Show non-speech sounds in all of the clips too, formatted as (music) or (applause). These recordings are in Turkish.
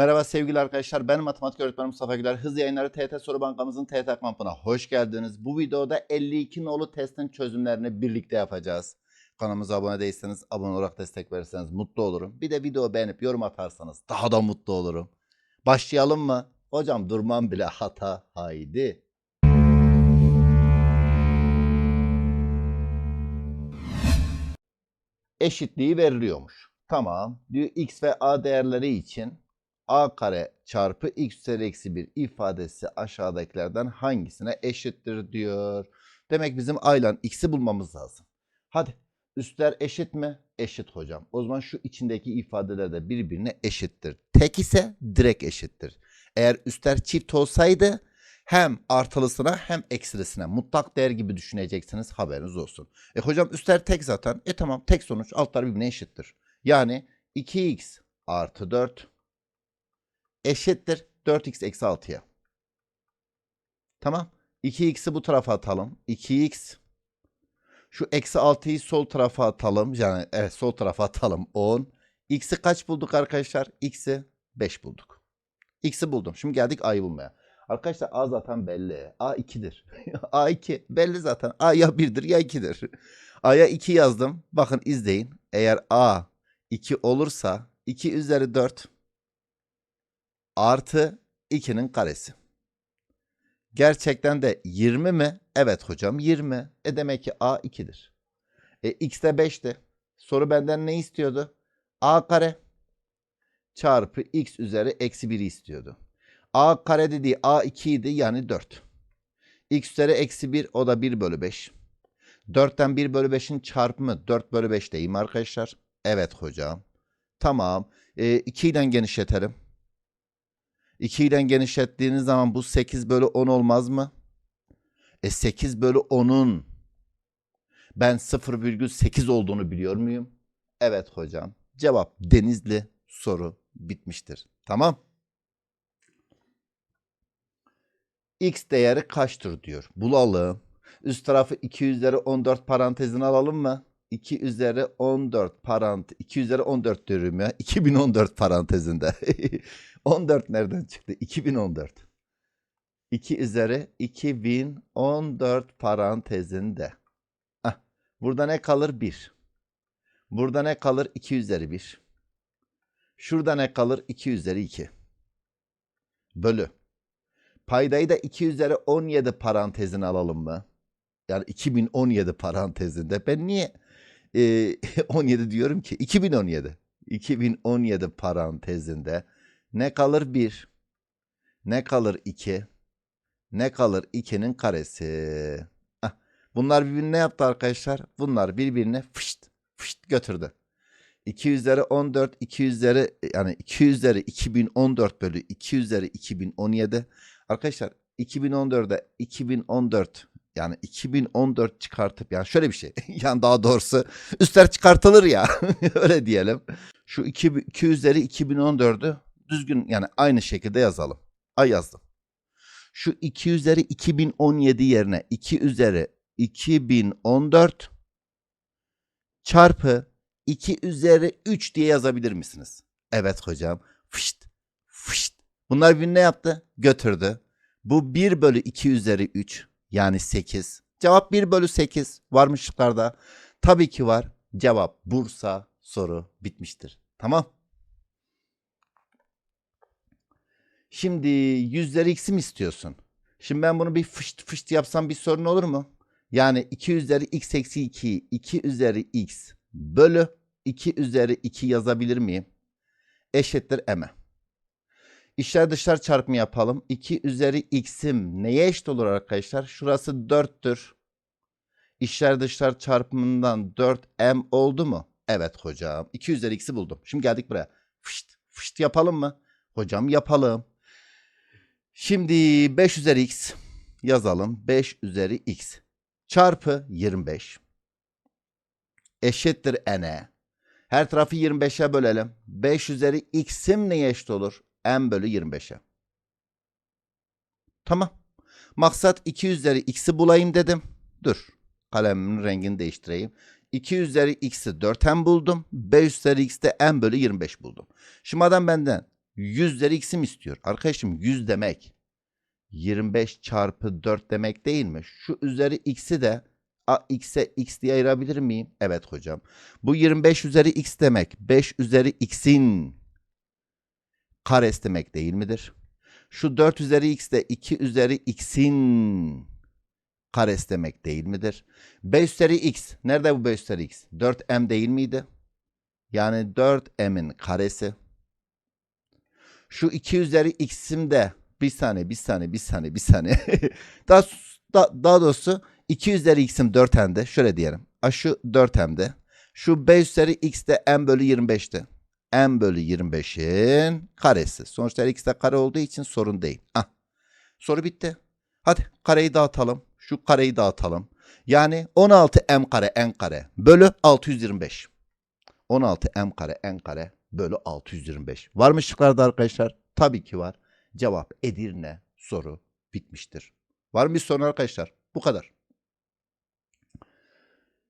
Merhaba sevgili arkadaşlar. Ben matematik öğretmeni Mustafa Güler. Hız yayınları TET Soru Bankamızın TET kampına hoş geldiniz. Bu videoda 52 nolu testin çözümlerini birlikte yapacağız. Kanalımıza abone değilseniz abone olarak destek verirseniz mutlu olurum. Bir de video beğenip yorum atarsanız daha da mutlu olurum. Başlayalım mı? Hocam durmam bile hata. Haydi. Eşitliği veriliyormuş. Tamam. Diyor x ve a değerleri için a kare çarpı x üzeri eksi 1 ifadesi aşağıdakilerden hangisine eşittir diyor. Demek bizim a ile x'i bulmamız lazım. Hadi üstler eşit mi? Eşit hocam. O zaman şu içindeki ifadeler de birbirine eşittir. Tek ise direkt eşittir. Eğer üstler çift olsaydı hem artılısına hem eksilisine mutlak değer gibi düşüneceksiniz haberiniz olsun. E hocam üstler tek zaten. E tamam tek sonuç altlar birbirine eşittir. Yani 2x artı 4 eşittir 4x eksi 6'ya. Tamam. 2x'i bu tarafa atalım. 2x şu eksi 6'yı sol tarafa atalım. Yani evet sol tarafa atalım. 10. X'i kaç bulduk arkadaşlar? X'i 5 bulduk. X'i buldum. Şimdi geldik A'yı bulmaya. Arkadaşlar A zaten belli. A 2'dir. (laughs) A 2 belli zaten. A ya 1'dir ya 2'dir. A'ya 2 yazdım. Bakın izleyin. Eğer A 2 olursa 2 üzeri 4 artı 2'nin karesi. Gerçekten de 20 mi? Evet hocam 20. E demek ki A 2'dir. E x de 5'ti. Soru benden ne istiyordu? A kare çarpı x üzeri eksi 1'i istiyordu. A kare dediği A 2 idi yani 4. X üzeri eksi 1 o da 1 bölü 5. 4'ten 1 bölü 5'in çarpımı 4 bölü 5 değil mi arkadaşlar? Evet hocam. Tamam. E, 2 ile genişletelim. 2 ile genişlettiğiniz zaman bu 8 bölü 10 olmaz mı? E 8 bölü 10'un ben 0,8 olduğunu biliyor muyum? Evet hocam. Cevap Denizli soru bitmiştir. Tamam. X değeri kaçtır diyor. Bulalım. Üst tarafı 2 üzeri 14 parantezine alalım mı? 2 üzeri 14 parantez 2 üzeri 14 diyorum ya. 2014 parantezinde. (laughs) 14 nereden çıktı? 2014. 2 üzeri 2014 parantezinde. Heh, burada ne kalır? 1. Burada ne kalır? 2 üzeri 1. Şurada ne kalır? 2 üzeri 2. Bölü. Paydayı da 2 üzeri 17 parantezine alalım mı? Yani 2017 parantezinde. Ben niye e, 17 (laughs) diyorum ki? 2017. 2017 parantezinde ne kalır 1? Ne kalır 2? Ne kalır 2'nin karesi? Heh. Bunlar birbirine ne yaptı arkadaşlar? Bunlar birbirine fışt fışt götürdü. 2 üzeri 14, 2 üzeri yani 2 üzeri 2014 bölü 2 üzeri 2017. Arkadaşlar 2014'de 2014 yani 2014 çıkartıp yani şöyle bir şey. (laughs) yani daha doğrusu üstler çıkartılır ya. (laughs) Öyle diyelim. Şu 2, 2 üzeri 2014'ü düzgün yani aynı şekilde yazalım. Ay yazdım. Şu 2 üzeri 2017 yerine 2 üzeri 2014 çarpı 2 üzeri 3 diye yazabilir misiniz? Evet hocam. Fışt, fışt. Bunlar birbirine ne yaptı? Götürdü. Bu 1 bölü 2 üzeri 3 yani 8. Cevap 1 bölü 8 var mı şıklarda? Tabii ki var. Cevap Bursa soru bitmiştir. Tamam. Şimdi yüzleri x'i mi istiyorsun? Şimdi ben bunu bir fışt fışt yapsam bir sorun olur mu? Yani 2 üzeri x eksi 2, 2 üzeri x bölü 2 üzeri 2 yazabilir miyim? Eşittir m'e. İçler dışlar çarpımı yapalım. 2 üzeri x'im neye eşit olur arkadaşlar? Şurası 4'tür. İçler dışlar çarpımından 4m oldu mu? Evet hocam. 2 üzeri x'i buldum. Şimdi geldik buraya. Fışt fışt yapalım mı? Hocam yapalım. Şimdi 5 üzeri x yazalım. 5 üzeri x çarpı 25 eşittir n'e. Her tarafı 25'e bölelim. 5 üzeri x'im neye eşit olur? n bölü 25'e. Tamam. Maksat 2 üzeri x'i bulayım dedim. Dur. Kalemimin rengini değiştireyim. 2 üzeri x'i 4n buldum. 5 üzeri x'te n bölü 25 buldum. Şimdi adam benden 100 üzeri x'i mi istiyor? Arkadaşım 100 demek 25 çarpı 4 demek değil mi? Şu üzeri x'i de a, x'e x diye ayırabilir miyim? Evet hocam. Bu 25 üzeri x demek 5 üzeri x'in karesi demek değil midir? Şu 4 üzeri x de 2 üzeri x'in karesi demek değil midir? 5 üzeri x. Nerede bu 5 üzeri x? 4m değil miydi? Yani 4m'in karesi. Şu 2 üzeri x'im de bir saniye, bir saniye, bir saniye, bir saniye. (laughs) daha, da, daha doğrusu 2 üzeri x'im 4m'de. Şöyle diyelim. A şu 4m'de. Şu 5 üzeri x m bölü 25'ti. m bölü 25'in karesi. Sonuçta x de kare olduğu için sorun değil. Ah. Soru bitti. Hadi kareyi dağıtalım. Şu kareyi dağıtalım. Yani 16 m kare n kare bölü 625. 16 m kare n kare bölü 625. Var mı şıklarda arkadaşlar? Tabii ki var. Cevap Edirne soru bitmiştir. Var mı bir soru arkadaşlar? Bu kadar.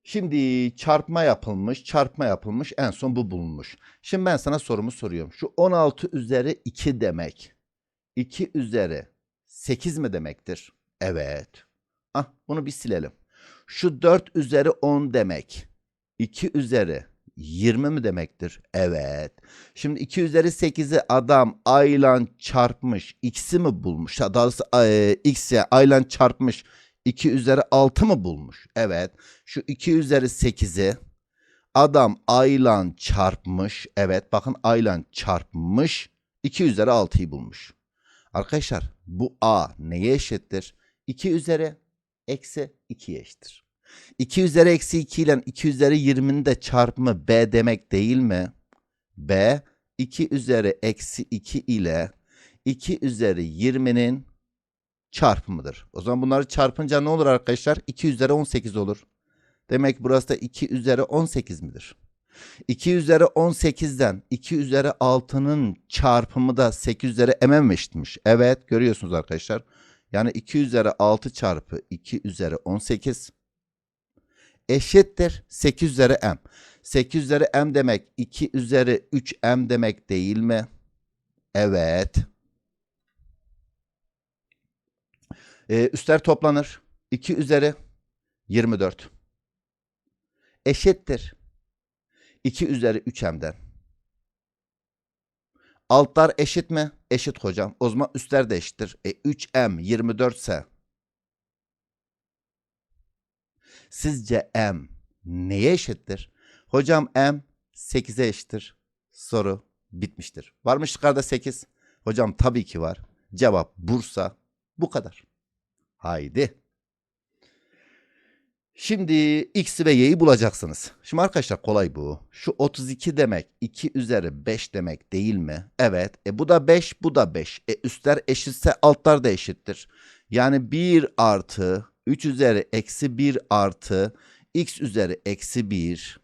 Şimdi çarpma yapılmış, çarpma yapılmış, en son bu bulunmuş. Şimdi ben sana sorumu soruyorum. Şu 16 üzeri 2 demek. 2 üzeri 8 mi demektir? Evet. Ah bunu bir silelim. Şu 4 üzeri 10 demek. 2 üzeri 20 mi demektir? Evet. Şimdi 2 üzeri 8'i adam aylan çarpmış. X'i mi bulmuş? Daha doğrusu e, X'e aylan çarpmış. 2 üzeri 6 mı bulmuş? Evet. Şu 2 üzeri 8'i adam aylan çarpmış. Evet bakın aylan çarpmış. 2 üzeri 6'yı bulmuş. Arkadaşlar bu A neye eşittir? 2 üzeri eksi 2'ye eşittir. 2 üzeri eksi 2 ile 2 üzeri 20'nin de çarpımı B demek değil mi? B 2 üzeri eksi 2 ile 2 üzeri 20'nin çarpımıdır. O zaman bunları çarpınca ne olur arkadaşlar? 2 üzeri 18 olur. Demek burası da 2 üzeri 18 midir? 2 üzeri 18'den 2 üzeri 6'nın çarpımı da 8 üzeri m'e mi eşitmiş? Evet görüyorsunuz arkadaşlar. Yani 2 üzeri 6 çarpı 2 üzeri 18 eşittir 8 üzeri m. 8 üzeri m demek 2 üzeri 3 m demek değil mi? Evet. Ee, üstler toplanır. 2 üzeri 24. Eşittir. 2 üzeri 3m'den. Altlar eşit mi? Eşit hocam. O zaman üstler de eşittir. E 3m 24 ise Sizce m neye eşittir? Hocam m 8'e eşittir. Soru bitmiştir. Var mı şıklarda 8? Hocam tabii ki var. Cevap Bursa. Bu kadar. Haydi. Şimdi x ve y'yi bulacaksınız. Şimdi arkadaşlar kolay bu. Şu 32 demek 2 üzeri 5 demek değil mi? Evet. E bu da 5 bu da 5. E üstler eşitse altlar da eşittir. Yani 1 artı 3 üzeri eksi 1 artı x üzeri eksi 1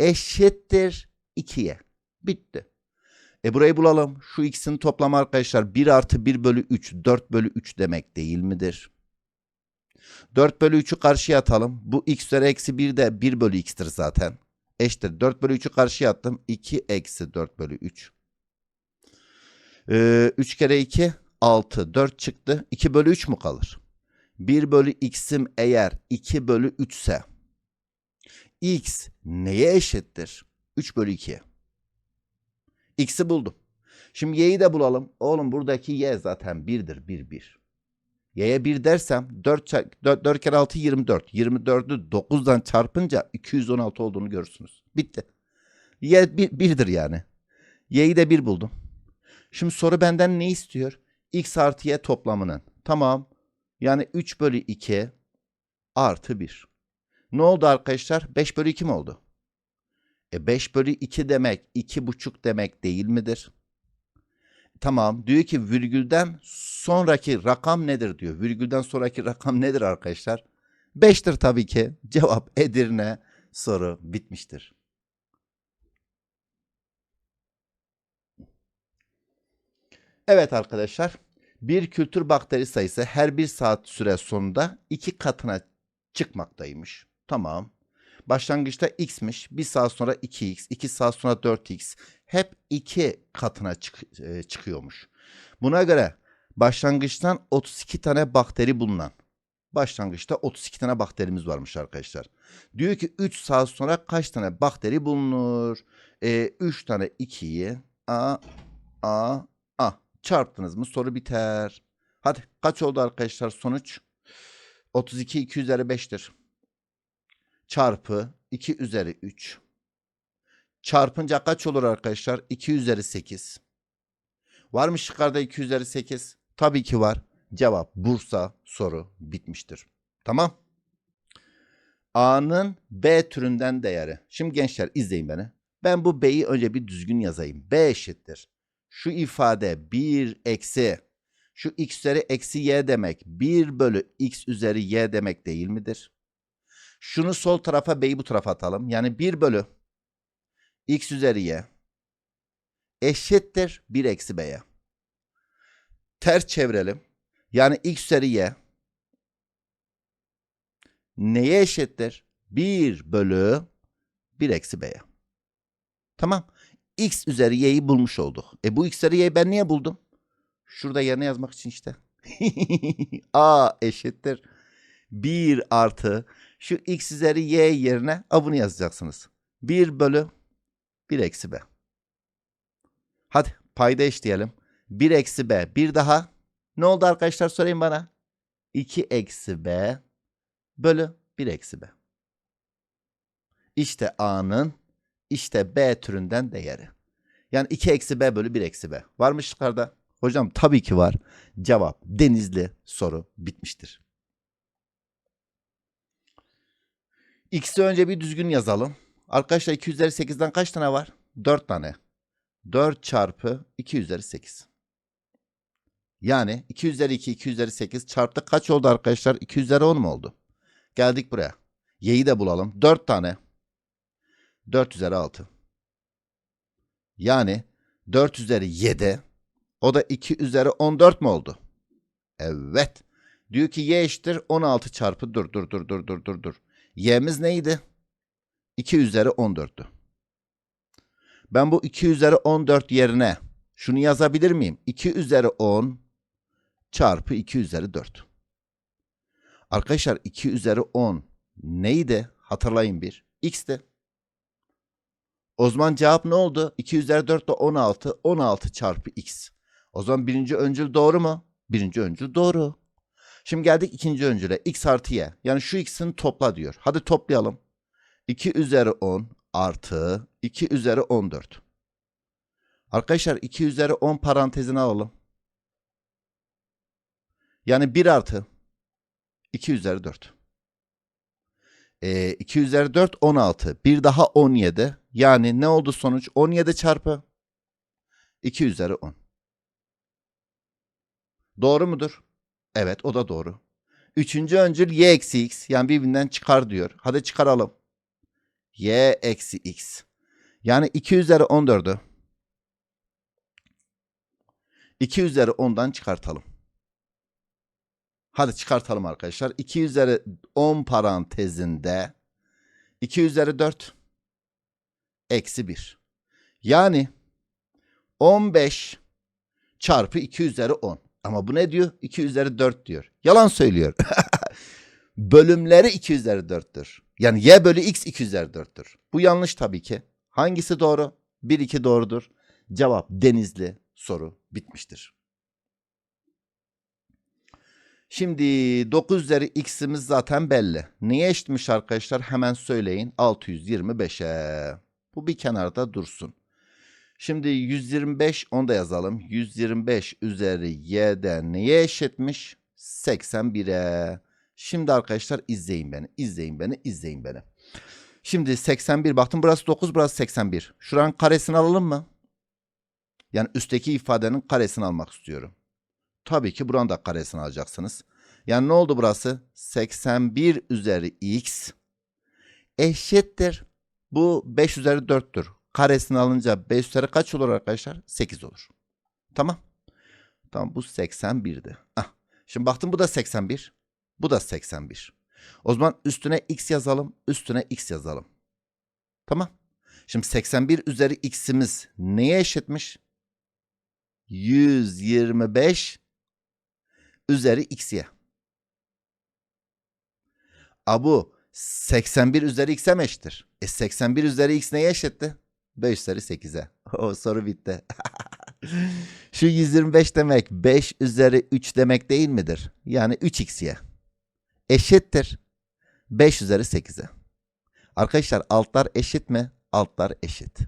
eşittir 2'ye. Bitti. E burayı bulalım. Şu x'in toplamı arkadaşlar 1 artı 1 bölü 3 4 bölü 3 demek değil midir? 4 bölü 3'ü karşıya atalım. Bu x üzeri eksi 1 de 1 bölü x'tir zaten. Eşittir. 4 bölü 3'ü karşıya attım. 2 eksi 4 bölü 3. Ee, 3 kere 2 6 4 çıktı. 2 bölü 3 mu kalır? 1 bölü x'im eğer 2 bölü 3 ise x neye eşittir? 3 bölü 2'ye. X'i buldum. Şimdi y'yi de bulalım. Oğlum buradaki y zaten 1'dir. 1 1. Y'ye 1 dersem 4, 4, 4 kere 6 24. 24'ü 9'dan çarpınca 216 olduğunu görürsünüz. Bitti. Y 1, 1'dir yani. Y'yi de 1 buldum. Şimdi soru benden ne istiyor? X artı Y toplamının. Tamam. Yani 3 bölü 2 artı 1. Ne oldu arkadaşlar? 5 bölü 2 mi oldu? E 5 bölü 2 demek 2,5 demek değil midir? Tamam diyor ki virgülden sonraki rakam nedir diyor. Virgülden sonraki rakam nedir arkadaşlar? 5'tir tabii ki. (laughs) Cevap Edirne soru bitmiştir. Evet arkadaşlar bir kültür bakteri sayısı her bir saat süre sonunda iki katına çıkmaktaymış. Tamam. Başlangıçta x'miş. Bir saat sonra 2x, 2 saat sonra 4x. Hep 2 katına çık- e, çıkıyormuş. Buna göre başlangıçtan 32 tane bakteri bulunan. Başlangıçta 32 tane bakterimiz varmış arkadaşlar. Diyor ki 3 saat sonra kaç tane bakteri bulunur? E, 3 tane 2'yi a a a çarptınız mı soru biter. Hadi kaç oldu arkadaşlar sonuç? 32 2 üzeri 5'tir. Çarpı 2 üzeri 3. Çarpınca kaç olur arkadaşlar? 2 üzeri 8. Var mı şıklarda 2 üzeri 8? Tabii ki var. Cevap Bursa soru bitmiştir. Tamam. A'nın B türünden değeri. Şimdi gençler izleyin beni. Ben bu B'yi önce bir düzgün yazayım. B eşittir. Şu ifade 1 eksi şu x üzeri eksi y demek 1 bölü x üzeri y demek değil midir? Şunu sol tarafa b'yi bu tarafa atalım. Yani 1 bölü x üzeri y eşittir 1 eksi b'ye. Ters çevirelim. Yani x üzeri y neye eşittir? 1 bölü 1 eksi b'ye. Tamam. X üzeri y'yi bulmuş olduk. E bu x üzeri y'yi ben niye buldum? Şurada yerine yazmak için işte. (laughs) A eşittir. 1 artı şu x üzeri y yerine a bunu yazacaksınız. 1 bölü 1 eksi b. Hadi payda eşleyelim. 1 eksi b. Bir daha. Ne oldu arkadaşlar söyleyin bana. 2 eksi b bölü 1 eksi b. İşte a'nın işte b türünden değeri. Yani 2 eksi b bölü 1 eksi b. Var mı şıklarda? Hocam tabii ki var. Cevap denizli soru bitmiştir. X'i önce bir düzgün yazalım. Arkadaşlar 2 üzeri 8'den kaç tane var? 4 tane. 4 çarpı 2 üzeri 8. Yani 2 üzeri 2, 2 üzeri 8 çarptı kaç oldu arkadaşlar? 2 üzeri 10 mu oldu? Geldik buraya. Y'yi de bulalım. 4 tane. 4 üzeri 6. Yani 4 üzeri 7. O da 2 üzeri 14 mu oldu? Evet. Diyor ki y eşittir 16 çarpı dur dur dur dur dur dur dur. Y'miz neydi? 2 üzeri 14'tü. Ben bu 2 üzeri 14 yerine şunu yazabilir miyim? 2 üzeri 10 çarpı 2 üzeri 4. Arkadaşlar 2 üzeri 10 neydi? Hatırlayın bir. X'ti. O zaman cevap ne oldu? 2 üzeri 4 de 16. 16 çarpı x. O zaman birinci öncül doğru mu? Birinci öncül doğru. Şimdi geldik ikinci öncüle. x artı y. Yani şu x'in topla diyor. Hadi toplayalım. 2 üzeri 10 artı 2 üzeri 14. Arkadaşlar 2 üzeri 10 parantezine alalım. Yani 1 artı 2 üzeri 4. Ee, 2 üzeri 4 16. Bir daha 17. Yani ne oldu sonuç? 17 çarpı 2 üzeri 10. Doğru mudur? Evet o da doğru. Üçüncü öncül y eksi x. Yani birbirinden çıkar diyor. Hadi çıkaralım. y eksi x. Yani 2 üzeri 14'ü 2 üzeri 10'dan çıkartalım. Hadi çıkartalım arkadaşlar. 2 üzeri 10 parantezinde 2 üzeri 4 eksi 1. Yani 15 çarpı 2 üzeri 10. Ama bu ne diyor? 2 üzeri 4 diyor. Yalan söylüyor. (laughs) Bölümleri 2 üzeri 4'tür. Yani y bölü x 2 üzeri 4'tür. Bu yanlış tabii ki. Hangisi doğru? 1 2 doğrudur. Cevap denizli soru bitmiştir. Şimdi 9 üzeri x'imiz zaten belli. Niye eşitmiş arkadaşlar? Hemen söyleyin. 625'e. Bu bir kenarda dursun. Şimdi 125 onu da yazalım. 125 üzeri y'den neye eşitmiş? 81'e. Şimdi arkadaşlar izleyin beni. izleyin beni. izleyin beni. Şimdi 81 baktım burası 9 burası 81. Şuranın karesini alalım mı? Yani üstteki ifadenin karesini almak istiyorum. Tabii ki buranın da karesini alacaksınız. Yani ne oldu burası? 81 üzeri x eşittir. Bu 5 üzeri 4'tür. Karesini alınca 5 üzeri kaç olur arkadaşlar? 8 olur. Tamam. Tamam bu 81'di. Ah. Şimdi baktım bu da 81. Bu da 81. O zaman üstüne x yazalım, üstüne x yazalım. Tamam. Şimdi 81 üzeri x'imiz neye eşitmiş? 125 üzeri x'ye. Abu 81 üzeri x'e mi eşittir? E 81 üzeri x neye eşitti? 5 üzeri 8'e. (laughs) O soru bitti. (laughs) Şu 125 demek 5 üzeri 3 demek değil midir? Yani 3x'ye. Eşittir. 5 üzeri 8'e. Arkadaşlar altlar eşit mi? Altlar eşit.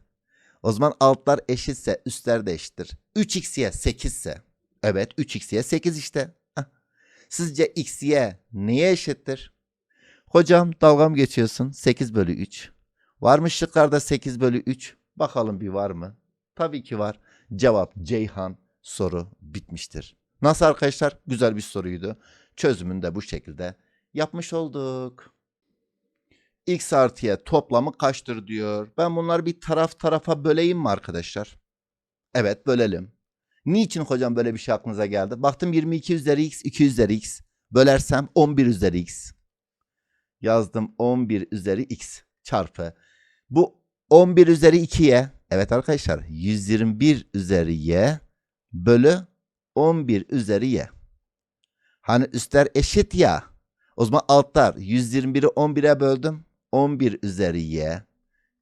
O zaman altlar eşitse üstler de eşittir. 3x'ye 8 ise. Evet 3x'ye 8 işte. Sizce x'ye neye eşittir? Hocam dalga mı geçiyorsun? 8 bölü 3. Var mı şıklarda 8 bölü 3? Bakalım bir var mı? Tabii ki var. Cevap Ceyhan soru bitmiştir. Nasıl arkadaşlar? Güzel bir soruydu. Çözümünü de bu şekilde yapmış olduk. X artıya toplamı kaçtır diyor. Ben bunları bir taraf tarafa böleyim mi arkadaşlar? Evet bölelim. Niçin hocam böyle bir şey aklınıza geldi? Baktım 22 üzeri x, 2 üzeri x. Bölersem 11 üzeri x. Yazdım 11 üzeri x çarpı. Bu 11 üzeri 2'ye evet arkadaşlar 121 üzeri y bölü 11 üzeri y. Hani üstler eşit ya. O zaman altlar 121'i 11'e böldüm. 11 üzeri y.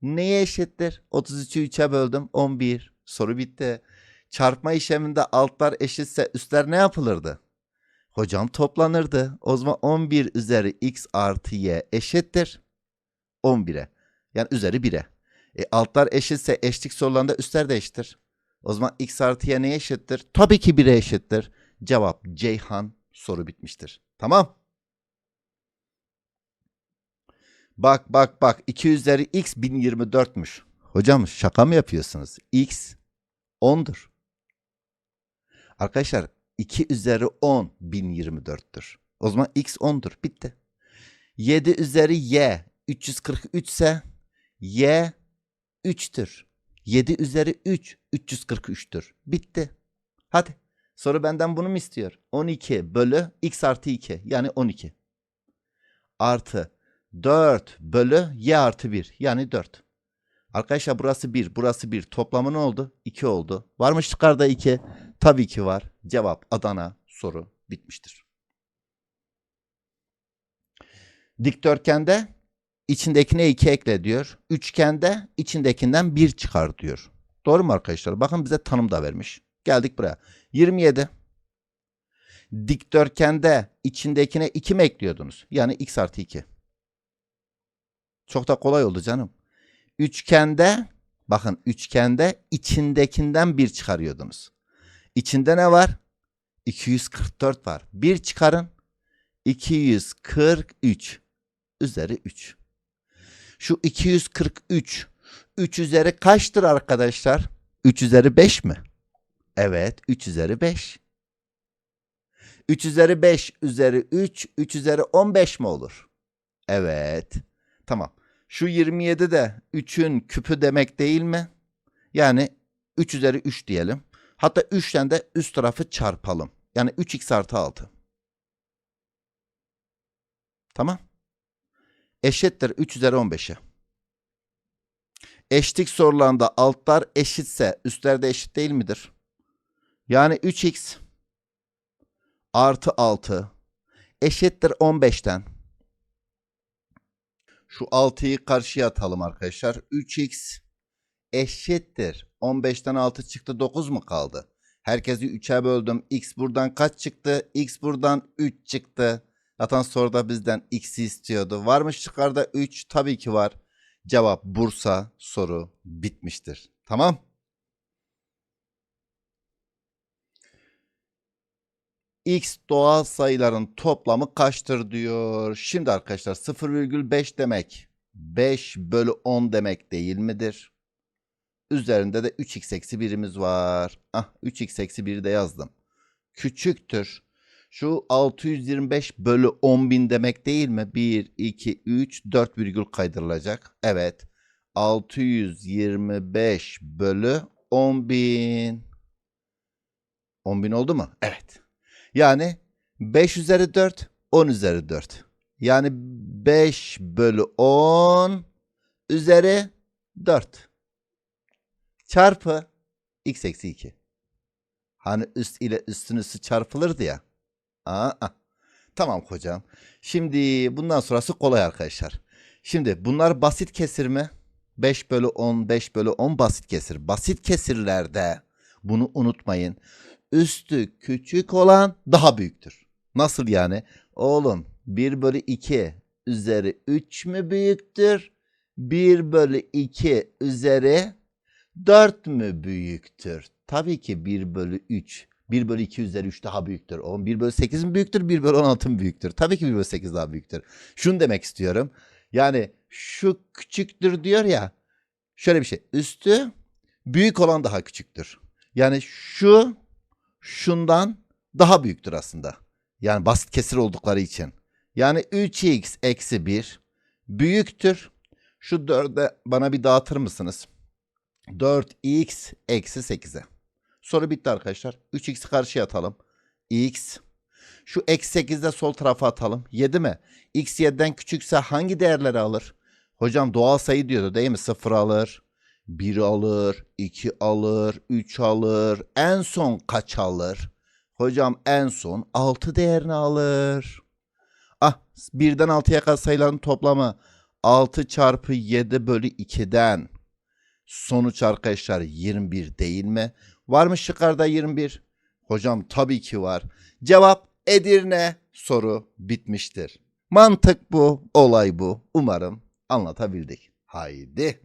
Neye eşittir? 33'ü 3'e böldüm. 11. Soru bitti. Çarpma işleminde altlar eşitse üstler ne yapılırdı? Hocam toplanırdı. O zaman 11 üzeri x artı y eşittir. 11'e. Yani üzeri 1'e. E, altlar eşitse eşlik sorularında üstler de eşittir. O zaman x artı y neye eşittir? Tabii ki 1'e eşittir. Cevap Ceyhan soru bitmiştir. Tamam. Bak bak bak 2 üzeri x 1024'müş. Hocam şaka mı yapıyorsunuz? x 10'dur. Arkadaşlar 2 üzeri 10 1024'tür. O zaman x 10'dur. Bitti. 7 üzeri y 343 ise y 3'tür. 7 üzeri 3 343'tür. Bitti. Hadi. Soru benden bunu mu istiyor? 12 bölü x artı 2 yani 12. Artı 4 bölü y artı 1 yani 4. Arkadaşlar burası 1 burası 1 toplamı ne oldu? 2 oldu. Var mı şıklarda 2? Tabii ki var. Cevap Adana soru bitmiştir. Dikdörtgende içindekine 2 ekle diyor. Üçgende içindekinden 1 çıkar diyor. Doğru mu arkadaşlar? Bakın bize tanım da vermiş. Geldik buraya. 27. Dikdörtgende içindekine 2 mi ekliyordunuz? Yani x artı 2. Çok da kolay oldu canım. Üçgende bakın üçgende içindekinden 1 çıkarıyordunuz. İçinde ne var? 244 var. 1 çıkarın. 243 üzeri 3. Şu 243 3 üzeri kaçtır arkadaşlar? 3 üzeri 5 mi? Evet 3 üzeri 5. 3 üzeri 5 üzeri 3 3 üzeri 15 mi olur? Evet. Tamam. Şu 27 de 3'ün küpü demek değil mi? Yani 3 üzeri 3 diyelim. Hatta 3'ten de üst tarafı çarpalım. Yani 3x artı 6. Tamam. Eşittir 3 üzeri 15'e. Eşitlik sorularında altlar eşitse üstler de eşit değil midir? Yani 3x artı 6 eşittir 15'ten. Şu 6'yı karşıya atalım arkadaşlar. 3x eşittir. 15'ten 6 çıktı 9 mu kaldı? Herkesi 3'e böldüm. X buradan kaç çıktı? X buradan 3 çıktı. Zaten soruda bizden x'i istiyordu. Var mı şıklarda 3? Tabii ki var. Cevap Bursa soru bitmiştir. Tamam. X doğal sayıların toplamı kaçtır diyor. Şimdi arkadaşlar 0,5 demek 5 bölü 10 demek değil midir? Üzerinde de 3x eksi 1'imiz var. Ah 3x eksi 1'i de yazdım. Küçüktür. Şu 625 bölü 10.000 demek değil mi? 1, 2, 3, 4 virgül kaydırılacak. Evet. 625 bölü 10.000. 10.000 oldu mu? Evet. Yani 5 üzeri 4, 10 üzeri 4. Yani 5 bölü 10 üzeri 4. Çarpı x eksi 2. Hani üst ile üstün üstü çarpılırdı ya. Aa, tamam hocam. Şimdi bundan sonrası kolay arkadaşlar. Şimdi bunlar basit kesir mi? 5 bölü 10, 5 bölü 10 basit kesir. Basit kesirlerde bunu unutmayın. Üstü küçük olan daha büyüktür. Nasıl yani? Oğlum 1 bölü 2 üzeri 3 mü büyüktür? 1 bölü 2 üzeri 4 mü büyüktür? Tabii ki 1 bölü 3. 1 bölü 2 üzeri 3 daha büyüktür. Oğlum 1 bölü 8 mi büyüktür? 1 bölü 16 mı büyüktür? Tabii ki 1 bölü 8 daha büyüktür. Şunu demek istiyorum. Yani şu küçüktür diyor ya. Şöyle bir şey. Üstü büyük olan daha küçüktür. Yani şu şundan daha büyüktür aslında. Yani basit kesir oldukları için. Yani 3x eksi 1 büyüktür. Şu 4'e bana bir dağıtır mısınız? 4x eksi 8'e. Soru bitti arkadaşlar. 3x'i karşıya atalım. x. Şu eksi 8'de sol tarafa atalım. 7 mi? x 7'den küçükse hangi değerleri alır? Hocam doğal sayı diyordu değil mi? 0 alır. 1 alır. 2 alır. 3 alır. En son kaç alır? Hocam en son 6 değerini alır. Ah 1'den 6'ya kadar sayıların toplamı 6 çarpı 7 bölü 2'den sonuç arkadaşlar 21 değil mi? Var mı şıklarda 21? Hocam tabii ki var. Cevap Edirne soru bitmiştir. Mantık bu, olay bu. Umarım anlatabildik. Haydi.